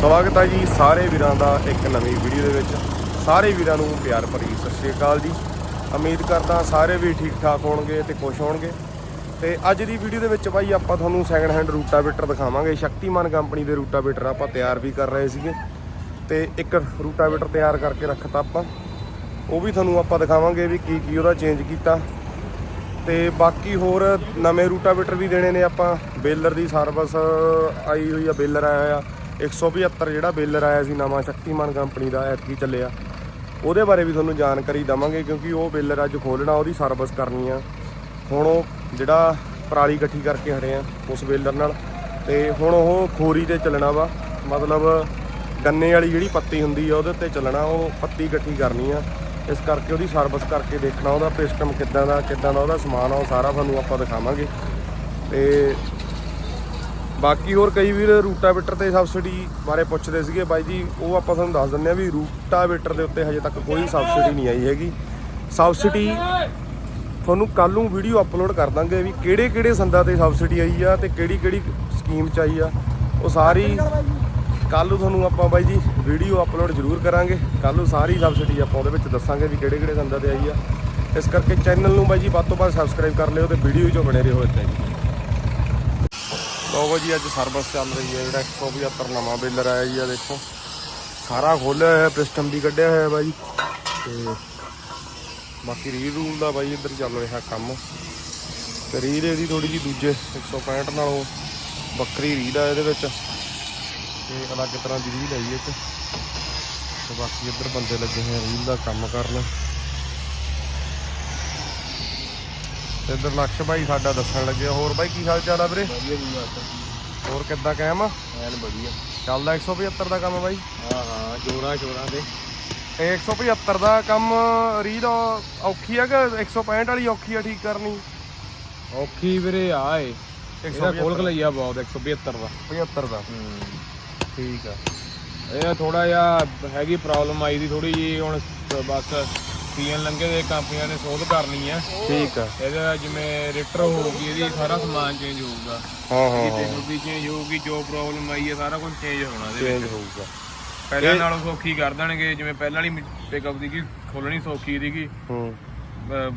ਸਵਾਗਤ ਹੈ ਜੀ ਸਾਰੇ ਵੀਰਾਂ ਦਾ ਇੱਕ ਨਵੀਂ ਵੀਡੀਓ ਦੇ ਵਿੱਚ। ਸਾਰੇ ਵੀਰਾਂ ਨੂੰ ਪਿਆਰ ਭਰੀ ਸਤਿ ਸ਼੍ਰੀ ਅਕਾਲ ਜੀ। ਉਮੀਦ ਕਰਦਾ ਸਾਰੇ ਵੀ ਠੀਕ ਠਾਕ ਹੋਣਗੇ ਤੇ ਖੁਸ਼ ਹੋਣਗੇ। ਤੇ ਅੱਜ ਦੀ ਵੀਡੀਓ ਦੇ ਵਿੱਚ ਬਾਈ ਆਪਾਂ ਤੁਹਾਨੂੰ ਸੈਕੰਡ ਹੈਂਡ ਰੂਟਾਵੇਟਰ ਦਿਖਾਵਾਂਗੇ। ਸ਼ਕਤੀਮਾਨ ਕੰਪਨੀ ਦੇ ਰੂਟਾਵੇਟਰ ਆਪਾਂ ਤਿਆਰ ਵੀ ਕਰ ਰਹੇ ਸੀਗੇ। ਤੇ ਇੱਕ ਰੂਟਾਵੇਟਰ ਤਿਆਰ ਕਰਕੇ ਰੱਖਤਾ ਆਪਾਂ। ਉਹ ਵੀ ਤੁਹਾਨੂੰ ਆਪਾਂ ਦਿਖਾਵਾਂਗੇ ਵੀ ਕੀ ਕੀ ਉਹਦਾ ਚੇਂਜ ਕੀਤਾ। ਤੇ ਬਾਕੀ ਹੋਰ ਨਵੇਂ ਰੂਟਾਵੇਟਰ ਵੀ ਦੇਣੇ ਨੇ ਆਪਾਂ। ਬੇਲਰ ਦੀ ਸਰਵਿਸ ਆਈ ਹੋਈ ਆ, ਬੇਲਰ ਆਇਆ ਆ। 175 ਜਿਹੜਾ ਬੇਲਰ ਆਇਆ ਸੀ ਨਵਾਂ ਸ਼ਕਤੀਮਾਨ ਕੰਪਨੀ ਦਾ, ਐਤਕੀ ਚੱਲਿਆ। ਉਹਦੇ ਬਾਰੇ ਵੀ ਤੁਹਾਨੂੰ ਜਾਣਕਾਰੀ ਦਵਾਂਗੇ ਕਿਉਂਕਿ ਉਹ ਬੇਲਰ ਅੱਜ ਖੋਲਣਾ ਉਹਦੀ ਸਰਵਿਸ ਕਰਨੀ ਆ। ਹੁਣ ਉਹ ਜਿਹੜਾ ਪਰਾਲੀ ਇਕੱਠੀ ਕਰਕੇ ਹਟੇ ਆ ਉਸ ਬੇਲਰ ਨਾਲ ਤੇ ਹੁਣ ਉਹ ਖੋਰੀ ਤੇ ਚੱਲਣਾ ਵਾ। ਮਤਲਬ ਗੰਨੇ ਵਾਲੀ ਜਿਹੜੀ ਪੱਤੀ ਹੁੰਦੀ ਆ, ਉਹਦੇ ਉੱਤੇ ਚੱਲਣਾ, ਉਹ ਪੱਤੀ ਇਕੱਠੀ ਕਰਨੀ ਆ। ਇਸ ਕਰਕੇ ਉਹਦੀ ਸਰਵਿਸ ਕਰਕੇ ਦੇਖਣਾ, ਉਹਦਾ ਸਿਸਟਮ ਕਿੱਦਾਂ ਦਾ ਕਿੱਦਾਂ ਦਾ ਉਹਦਾ ਸਮਾਨ ਆ, ਉਹ ਸਾਰਾ ਤੁਹਾਨੂੰ ਆਪਾਂ ਦਿਖਾਵਾਂਗੇ। ਤੇ ਬਾਕੀ ਹੋਰ ਕਈ ਵੀਰ ਰੂਟਾਵੇਟਰ ਤੇ ਸਬਸਿਡੀ ਬਾਰੇ ਪੁੱਛਦੇ ਸੀਗੇ। ਬਾਈ ਜੀ, ਉਹ ਆਪਾਂ ਤੁਹਾਨੂੰ ਦੱਸ ਦਿੰਦੇ ਆ ਵੀ ਰੂਟਾਵੇਟਰ ਦੇ ਉੱਤੇ ਹਜੇ ਤੱਕ ਕੋਈ ਸਬਸਿਡੀ ਨਹੀਂ ਆਈ ਹੈਗੀ। ਸਬਸਿਡੀ ਤੁਹਾਨੂੰ ਕੱਲ ਨੂੰ ਵੀਡੀਓ ਅਪਲੋਡ ਕਰ ਦਾਂਗੇ ਵੀ ਕਿਹੜੇ ਕਿਹੜੇ ਸੰਦਾਂ ਤੇ ਸਬਸਿਡੀ ਆਈ ਆ ਤੇ ਕਿਹੜੀ ਕਿਹੜੀ ਸਕੀਮ ਚ ਆਈ ਆ। ਉਹ ਸਾਰੀ ਕੱਲ ਨੂੰ ਤੁਹਾਨੂੰ ਆਪਾਂ ਬਾਈ ਜੀ ਵੀਡੀਓ ਅਪਲੋਡ ਜ਼ਰੂਰ ਕਰਾਂਗੇ। ਕੱਲ ਨੂੰ ਸਾਰੀ ਸਬਸਿਡੀ ਆਪਾਂ ਉਹਦੇ ਵਿੱਚ ਦੱਸਾਂਗੇ ਵੀ ਕਿਹੜੇ ਕਿਹੜੇ ਸੰਦਾਂ ਤੇ ਆਈ ਆ। ਇਸ ਕਰਕੇ ਚੈਨਲ ਨੂੰ ਬਾਈ ਜੀ ਵੱਧ ਤੋਂ ਵੱਧ ਸਬਸਕ੍ਰਾਈਬ ਕਰ ਲਿਓ ਤੇ ਵੀਡੀਓ 'ਚੋਂ ਬਣੇ ਰਹੋ ਇੱਥੇ। ਜੀ ਲਓ ਜੀ, ਅੱਜ ਸਰਵਿਸ ਚੱਲ ਰਹੀ ਹੈ ਜਿਹੜਾ 175 ਨਵਾਂ ਬੇਲਰ ਆਇਆ ਜੀ ਆ ਦੇਖੋ। ਸਾਰਾ ਖੋਲਿਆ ਹੋਇਆ ਪਿਸਟਨ ਵੀ ਕੱਢਿਆ ਹੋਇਆ ਬਾਈ। ਤੇ ਬਾਕੀ ਰੀਲ ਰੂਲ ਦਾ ਬਾਈ ਇੱਧਰ ਚੱਲ ਰਿਹਾ ਕੰਮ। ਤੇ ਰੀਲ ਇਹਦੀ ਥੋੜੀ ਜੀ ਦੂਜੇ 165 ਨਾਲੋਂ ਬੱਕਰੀ ਰੀਲ ਆ ਇਹਦੇ ਵਿੱਚ। ਤੇ ਅਲੱਗ ਤਰ੍ਹਾਂ ਦੀ ਰੀਲ ਆਈ ਇੱਕ। ਤੇ ਬਾਕੀ ਇੱਧਰ ਬੰਦੇ ਲੱਗੇ ਹੋਏ ਆ ਰੀਲ ਦਾ ਕੰਮ ਕਰਨ। ਤੇ ਇੱਧਰ ਲਕਸ਼ ਭਾਈ ਸਾਡਾ ਦੱਸਣ ਲੱਗੇ ਹੋਰ ਬਾਈ ਕੀ ਹਾਲ ਚਾਲ ਆ ਵੀਰੇ? ਵਧੀਆ ਹੋਰ ਕਿੱਦਾਂ ਕਾਇਮ ਆ? ਐਨ ਵਧੀਆ। ਚੱਲਦਾ 175 ਦਾ ਕੰਮ ਬਾਈ। ਹਾਂ ਹਾਂ ਜੋਰਾਂ ਸ਼ੋਰਾਂ ਤੇ। ਇਹ 175 ਦਾ ਕੰਮ ਰੀਲ ਔਖੀ ਆ ਕਿ 165 ਵਾਲੀ ਔਖੀ ਆ ਠੀਕ ਕਰਨੀ? ਔਖੀ ਵੀਰੇ ਆ ਏ ਇਹਦਾ ਖੋਲ ਖਲਈਆ ਬਹੁਤ 175 ਦਾ। 75 ਦਾ। ਹੂੰ। ਠੀਕ ਆ। ਇਹ ਥੋੜਾ ਜਿਹਾ ਹੈਗੀ ਪ੍ਰੋਬਲਮ ਆਈ ਦੀ ਥੋੜੀ ਜੀ ਹੁਣ ਬਸ ਸੀਐਨ ਲੰਗੇ ਦੇ ਕੰਪਨੀਆਂ ਨੇ ਸੋਧ ਕਰਨੀ ਆ। ਠੀਕ ਆ। ਇਹਦਾ ਜਿਵੇਂ ਰਿਟਰ ਹੋਊਗੀ ਇਹਦੀ ਸਾਰਾ ਸਮਾਨ ਚੇਂਜ ਹੋਊਗਾ। ਹਾਂ ਹਾਂ ਕਿਤੇ ਵੀ ਚੇਂਜ ਹੋਊਗੀ ਜੋ ਪ੍ਰੋਬਲਮ ਆਈ ਹੈ ਸਾਰਾ ਕੁਝ ਚੇਂਜ ਹੋਣਾ ਇਹਦੇ ਵਿੱਚ। ਚੇਂਜ ਹੋਊਗਾ। ਪਹਿਲਾਂ ਨਾਲੋਂ ਸੌਖੀ ਕਰ ਦੇਣਗੇ ਜਿਵੇਂ ਪਹਿਲਾਂ ਵਾਲੀ ਪਿਕਅਪ ਦੀ ਕੀ ਖੋਲਣੀ ਸੌਖੀ ਸੀਗੀ ਹੂੰ।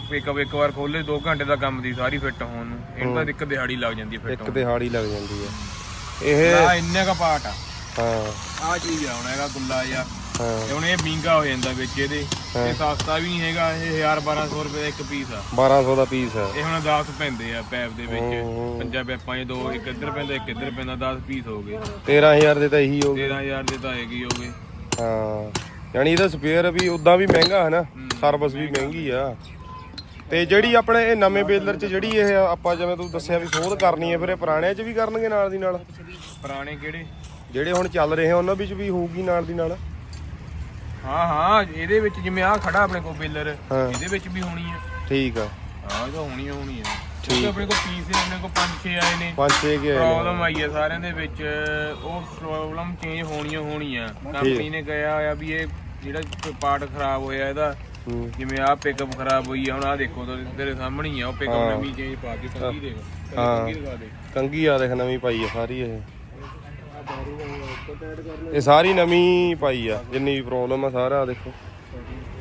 ਪਿਕਅਪ ਇੱਕ ਵਾਰ ਖੋਲੇ 2 ਘੰਟੇ ਦਾ ਕੰਮ ਦੀ ਸਾਰੀ ਫਿੱਟ ਹੋਣ ਨੂੰ। ਇਹਨਾਂ ਦਾ ਇੱਕ ਦਿਹਾੜੀ ਲੱਗ ਜਾਂਦੀ ਹੈ ਫਿੱਟ ਇੱਕ ਦਿਹਾੜੀ ਲੱਗ ਜਾਂਦੀ ਹੋਣ ਇਹ ਆ ਇੰਨੇ ਕਾ ਪਾਰਟ ਆ। ਹਾਂ। ਆ ਚੀਜ਼ ਆ ਹੁਣ ਹੈਗਾ ਗੁੱਲਾ ਹਾਂ ਤੇ ਹੁਣ ਇਹ ਮਹਿੰਗਾ ਹੋ ਜਾਂਦਾ ਵਿੱਚ ਇਹਦੇ। ਇਹ ਸਸਤਾ ਵੀ ਨਹੀਂ ਹੈਗਾ ਇਹ 1000 1200 ਰੁਪਏ ਦਾ ਇੱਕ ਪੀਸ ਆ। 1200 ਦਾ ਪੀਸ ਆ। ਇਹ ਹੁਣ 10 ਪੈਂਦੇ ਆ ਪੈਪ ਦੇ ਵਿੱਚ। ਪੰਜਾਂ ਪੈਪਾਂ 'ਚ ਦੋ ਇੱਕ ਇੱਧਰ ਪੈਂਦਾ ਇੱਕ ਇੱਧਰ ਪੈਂਦਾ 10 ਪੀਸ ਹੋ ਗਏ। 13000 ਦੇ ਤਾਂ ਇਹੀ ਹੋ ਗਏ। 13000 ਦੇ ਤਾਂ ਹੈਗੀ ਹੋ ਗਏ। ਹਾਂ। ਯਾਨੀ ਇਹਦਾ ਸਪੇਅਰ ਵੀ ਉਦਾਂ ਵੀ ਮਹਿੰਗਾ ਹੈ ਨਾ। ਸਰਵਿਸ ਵੀ ਮਹਿੰਗੀ ਆ। ਤੇ ਜਿਹੜੀ ਆਪਣੇ ਇਹ ਨਵੇਂ ਬੇਲਰ 'ਚ ਜਿਹੜੀ ਇਹ ਆਪਾਂ ਜਿਵੇਂ ਤੂੰ ਦੱਸਿਆ ਵੀ ਸੋਧ ਕਰਨੀ ਹੈ ਫਿਰ ਇਹ ਪੁਰਾਣਿਆਂ 'ਚ ਵੀ ਕਰਨਗੇ ਨਾਲ ਦੀ ਨਾਲ? ਪੁਰਾਣੇ ਕਿਹੜੇ? ਜਿਹੜੇ ਹੁਣ ਚੱਲ ਰਹੇ ਉਹਨਾਂ ਵਿੱਚ ਵੀ ਹੋਊਗੀ ਨਾਲ ਦੀ ਨਾਲ? ਹਾਂ ਹਾਂ ਇਹਦੇ ਵਿੱਚ ਜਿਵੇਂ ਆ ਖੜਾ ਆਪਣੇ ਕੋਲ ਬੇਲਰ ਹਾਂ। ਇਹਦੇ ਵਿੱਚ ਵੀ ਹੋਣੀ ਆ। ਠੀਕ ਆ। ਹਾਂ ਇਹ ਤਾਂ ਹੋਣੀ ਓ ਹੋਣੀ ਆ। ਠੀਕ। ਆਪਣੇ ਕੋਲ ਪੀਸ ਆਪਣੇ ਕੋਲ 5-6 ਆਏ ਨੇ। ਪੰਜ ਛੇ ਕੇ ਆਏ ਨੇ। ਪ੍ਰੋਬਲਮ ਆਈ ਹੈ ਸਾਰਿਆਂ ਦੇ ਵਿੱਚ ਉਹ ਪ੍ਰੋਬਲਮ ਚੇਂਜ ਹੋਣੀ ਓ ਹੋਣੀ ਆ ਕੰਪਨੀ ਨੇ ਕਿਹਾ ਆ ਵੀ ਇਹ ਜਿਹੜਾ ਪਾਰਟ ਖਰਾਬ ਹੋਇਆ ਇਹਦਾ ਹੂੰ। ਜਿਵੇਂ ਆਹ ਪਿਕਅਪ ਖਰਾਬ ਹੋਈ ਆ ਹੁਣ ਆਹ ਦੇਖੋ ਤੇ ਤੇਰੇ ਸਾਹਮਣੇ ਹੀ ਆ ਉਹ ਪਿਕਅਪ ਨਵੀਂ ਚੇਂਜ ਪਾ ਕੇ ਕੰਗੀ ਦੇਖ ਪਹਿਲੇ ਹਾਂ। ਦੇ ਕੰਗੀ ਆ ਦੇਖ ਨਵੀਂ ਪਾਈ ਆ ਸਾਰੀ ਇਹ। ਇਹ ਸਾਰੀ ਨਵੀਂ ਪਾਈ ਆ, ਜਿੰਨੀ ਵੀ ਪ੍ਰੋਬਲਮ ਆ ਸਾਰਾ ਦੇਖੋ।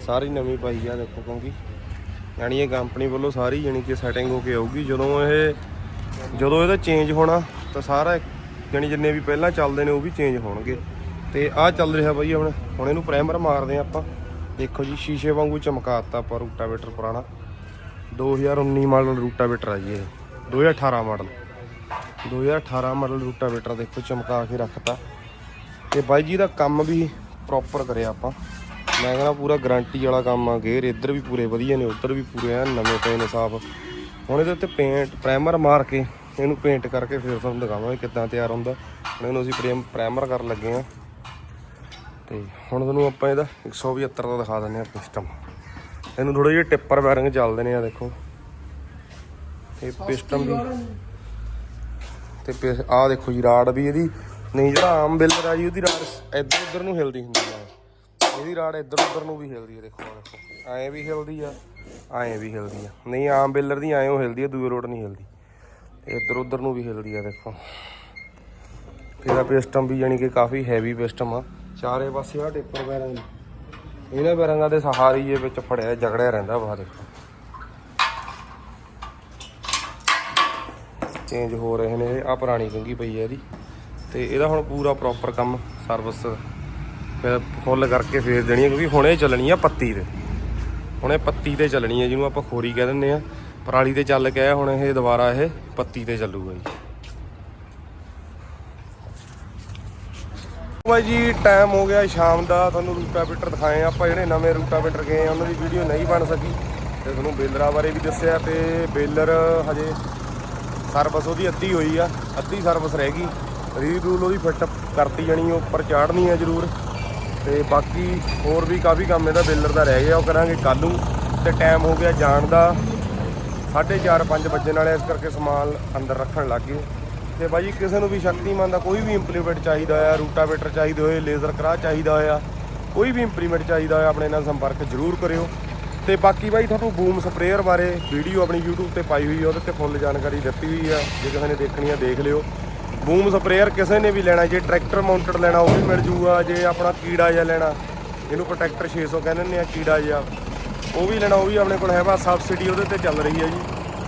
ਸਾਰੀ ਨਵੀਂ ਪਾਈ ਆ, ਦੇਖੋ ਕਿਉਂਕਿ ਯਾਨੀ ਇਹ ਕੰਪਨੀ ਵੱਲੋਂ ਸਾਰੀ ਯਾਨੀ ਕਿ ਸੈਟਿੰਗ ਹੋ ਕੇ ਆਊਗੀ। ਜਦੋਂ ਇਹ, ਜਦੋਂ ਇਹਦਾ ਚੇਂਜ ਹੋਣਾ, ਤਾਂ ਸਾਰਾ ਯਾਨੀ ਜਿੰਨੇ ਵੀ ਪਹਿਲਾਂ ਚੱਲਦੇ ਨੇ, ਉਹ ਵੀ ਚੇਂਜ ਹੋਣਗੇ। ਤੇ ਆਹ ਚੱਲ ਰਿਹਾ ਬਾਈ ਹੁਣ ਹੁਣ ਇਹਨੂੰ ਪ੍ਰਾਈਮਰ ਮਾਰਦੇ ਆ ਆਪਾਂ। ਦੇਖੋ ਜੀ, ਸ਼ੀਸ਼ੇ ਵਾਂਗੂ ਚਮਕਾਤਾ ਆਪਾਂ ਰੂਟਾਵੇਟਰ ਪੁਰਾਣਾ। 2019 ਮਾਡਲ ਰੂਟਾਵੇਟਰ ਆ ਜੀ ਇਹ। 2018 ਮਾਡਲ 2018 ਮਾਡਲ ਰੂਟਾਵੇਟਰ ਦੇਖੋ ਚਮਕਾ ਕੇ ਰੱਖਤਾ। ਤੇ ਬਾਈ ਜੀ ਦਾ ਕੰਮ ਵੀ ਪ੍ਰੋਪਰ ਕਰਿਆ ਆਪਾਂ। ਮੈਂ ਕਹਿੰਦਾ ਪੂਰਾ ਗਾਰੰਟੀ ਵਾਲਾ ਕੰਮ ਆ ਗੇਅਰ ਇੱਧਰ ਵੀ ਪੂਰੇ ਵਧੀਆ ਨੇ ਉੱਧਰ ਵੀ ਪੂਰੇ ਆ ਨਵੇਂ ਪਏ ਨੇ ਸਾਫ਼। ਹੁਣ ਇਹਦੇ ਉੱਤੇ ਪੇਂਟ ਪ੍ਰਾਈਮਰ ਮਾਰ ਕੇ ਇਹਨੂੰ ਪੇਂਟ ਕਰਕੇ ਫਿਰ ਤੁਹਾਨੂੰ ਦਿਖਾਵਾਂਗੇ ਕਿੱਦਾਂ ਤਿਆਰ ਹੁੰਦਾ। ਹੁਣ ਇਹਨੂੰ ਅਸੀਂ ਪ੍ਰੇਮ ਪ੍ਰਾਈਮਰ ਕਰਨ ਲੱਗੇ ਆ। ਤੇ ਹੁਣ ਤੁਹਾਨੂੰ ਆਪਾਂ ਇਹਦਾ 175 ਦਾ ਦਿਖਾ ਦਿੰਦੇ ਆ ਪਿਸਟਨ ਇਹਨੂੰ ਥੋੜੇ ਜਿਹੇ ਟਿੱਪਰ ਵਾਇਰਿੰਗ ਚੱਲਦੇ ਨੇ ਆ ਦੇਖੋ। ਇਹ ਪਿਸਟਨ ਦੀ ਤੇ ਆ ਦੇਖੋ ਜੀ, ਰਾੜ ਵੀ ਇਹਦੀ। ਨਹੀਂ, ਜਿਹੜਾ ਆਮ ਬਿੱਲਰ ਆ ਜੀ, ਉਹਦੀ ਰਾੜ ਇੱਧਰ ਉੱਧਰ ਨੂੰ ਹਿਲਦੀ ਹੁੰਦੀ ਆ। ਇਹਦੀ ਰਾੜ ਇੱਧਰ ਉੱਧਰ ਨੂੰ ਵੀ ਹਿਲਦੀ ਆ, ਦੇਖੋ ਦੇਖੋ। ਐਂ ਵੀ ਹਿਲਦੀ ਆ, ਐਂ ਵੀ ਹਿਲਦੀ ਆ। ਨਹੀਂ, ਆਮ ਬਿੱਲਰ ਦੀ ਐਂ ਉਹ ਹਿਲਦੀ ਆ, ਦੂਏ ਰੋਡ ਨਹੀਂ ਹਿਲਦੀ। ਇੱਧਰ ਉੱਧਰ ਨੂੰ ਵੀ ਹਿਲਦੀ ਆ, ਦੇਖੋ। ਇਹਦਾ ਪਿਸਟਮ ਵੀ ਯਾਨੀ ਕਿ ਕਾਫੀ ਹੈਵੀ ਪਿਸਟਮ ਆ। ਚਾਰੇ ਪਾਸੇ ਆ ਟਿੱਪਰ ਬੈਰਿੰਗ ਇਹਨਾਂ ਪੈਰਾਂ ਦੇ ਸਹਾਰੇ ਹੀ ਇਹ ਵਿੱਚ ਫੜਿਆ ਜਗੜਿਆ ਰਹਿੰਦਾ ਵਾ, ਦੇਖੋ। ਚੇਂਜ ਹੋ ਰਹੇ ਨੇ, ਇਹ ਆ ਪੁਰਾਣੀ ਕੰਗੀ ਪਈ ਹੈ ਇਹਦੀ। ਤੇ ਇਹਦਾ ਹੁਣ ਪੂਰਾ ਪ੍ਰੋਪਰ ਕੰਮ ਸਰਵਿਸ ਫਿਰ ਫੁੱਲ ਕਰਕੇ ਫੇਰ ਦੇਣੀ ਹੈ, ਕਿਉਂਕਿ ਹੁਣੇ ਚੱਲਣੀ ਆ ਪੱਤੀ ਤੇ। ਹੁਣੇ ਪੱਤੀ ਤੇ ਚੱਲਣੀ ਹੈ, ਜਿਹਨੂੰ ਆਪਾਂ ਖੋਰੀ ਕਹਿ ਦਿੰਦੇ ਆ। ਪਰਾਲੀ ਤੇ ਚੱਲ ਕੇ ਹੁਣ ਇਹ ਦੁਬਾਰਾ ਇਹ ਪੱਤੀ ਤੇ ਚੱਲੂਗਾ ਜੀ। ਭਾਈ ਜੀ ਟਾਈਮ ਹੋ ਗਿਆ ਸ਼ਾਮ ਦਾ, ਤੁਹਾਨੂੰ ਰੂਟਾਵੇਟਰ ਦਿਖਾਏ ਆਪਾਂ, ਜਿਹੜੇ ਨਵੇਂ ਰੂਟਾਵੇਟਰ ਗਏ ਆ, ਉਹਨਾਂ ਦੀ ਵੀਡੀਓ ਨਹੀਂ ਬਣ ਸਕੀ। ਤੇ ਤੁਹਾਨੂੰ ਬੇਲਰਾਂ ਬਾਰੇ ਵੀ ਦੱਸਿਆ ਤੇ ਬੇਲਰ ਹਜੇ ਸਰਵਿਸ ਉਹਦੀ ਅੱਧੀ ਹੋਈ ਆ, ਅੱਧੀ ਸਰਵਿਸ ਰਹਿ ਗਈ। ਰੀਲ ਰੂਲ ਉਹਦੀ ਫਿੱਟ ਕਰਤੀ ਜਾਣੀ, ਉਹ ਉੱਪਰ ਚਾੜਨੀ ਆ ਜ਼ਰੂਰ। ਤੇ ਬਾਕੀ ਹੋਰ ਵੀ ਕਾਫੀ ਕੰਮ ਇਹਦਾ ਬੇਲਰ ਦਾ ਰਹਿ ਗਿਆ, ਉਹ ਕਰਾਂਗੇ ਕੱਲ ਨੂੰ। ਤੇ ਟਾਈਮ ਹੋ ਗਿਆ ਜਾਣ ਦਾ। 4:30 5 ਵਜੇ ਨਾਲ ਇਸ ਕਰਕੇ ਸਮਾਨ ਅੰਦਰ ਰੱਖਣ ਲੱਗ ਗਏ। ਤੇ ਬਾਈ, ਕਿਸੇ ਨੂੰ ਵੀ ਸ਼ਕਤੀਮਾਨ ਦਾ ਕੋਈ ਵੀ ਇੰਪਲੀਮੈਂਟ ਚਾਹੀਦਾ ਆ ਰੂਟਾਵੇਟਰ ਚਾਹੀਦੇ ਹੋਏ, ਲੇਜ਼ਰ ਕਰਾ ਚਾਹੀਦਾ ਹੋਇਆ, ਕੋਈ ਵੀ ਇੰਪਲੀਮੈਂਟ ਚਾਹੀਦਾ ਹੋਇਆ, ਆਪਣੇ ਨਾਲ ਸੰਪਰਕ ਜ਼ਰੂਰ ਕਰਿਓ। ਤੇ ਬਾਕੀ ਬਾਈ ਤੁਹਾਨੂੰ ਬੂਮ ਸਪਰੇਅਰ ਬਾਰੇ ਵੀਡੀਓ ਆਪਣੀ YouTube ਤੇ ਪਾਈ ਹੋਈ ਆ, ਉਹਦੇ ਤੇ ਫੁੱਲ ਜਾਣਕਾਰੀ ਦਿੱਤੀ ਹੋਈ ਆ। ਜੇ ਕਿਸੇ ਨੇ ਦੇਖਣੀ ਆ, ਦੇਖ ਲਿਓ। ਬੂਮ ਸਪਰੇਅਰ ਕਿਸੇ ਨੇ ਵੀ ਲੈਣਾ, ਜੇ ਟਰੈਕਟਰ ਮਾਊਂਟਡ ਲੈਣਾ, ਉਹ ਵੀ ਮਿਲ ਜੂਗਾ। ਜੇ ਆਪਣਾ ਕੀੜਾ ਜਿਹਾ ਲੈਣਾ ਇਹਨੂੰ ਪ੍ਰੋਟੈਕਟਰ 600 ਕਹਿੰਦੇ ਨੇ ਆ, ਕੀੜਾ ਜਿਹਾ। ਉਹ ਵੀ ਲੈਣਾ, ਉਹ ਵੀ ਆਪਣੇ ਕੋਲ ਹੈਗਾ। ਸਬਸਿਡੀ ਉਹਦੇ ਤੇ ਚੱਲ ਰਹੀ ਹੈ ਜੀ।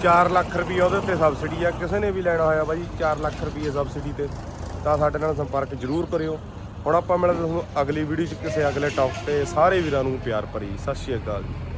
4 ਲੱਖ ਰੁਪਏ ਉਹਦੇ ਤੇ ਸਬਸਿਡੀ ਆ। ਕਿਸੇ ਨੇ ਵੀ ਲੈਣਾ ਹੋਇਆ ਬਾਜੀ 4 ਲੱਖ ਰੁਪਏ ਸਬਸਿਡੀ ਤੇ। ਤਾਂ ਸਾਡੇ ਨਾਲ ਸੰਪਰਕ ਜ਼ਰੂਰ ਕਰਿਓ। ਹੁਣ ਆਪਾਂ ਮਿਲਦੇ ਤੁਹਾਨੂੰ ਅਗਲੀ ਵੀਡੀਓ 'ਚ ਕਿਸੇ ਅਗਲੇ ਟੌਪ ਤੇ। ਸਾਰੇ ਵੀਰਾਂ ਨੂੰ ਪਿਆਰ ਭਰੀ। ਸਤਿ ਸ਼੍ਰੀ ਅਕਾਲ ਜੀ।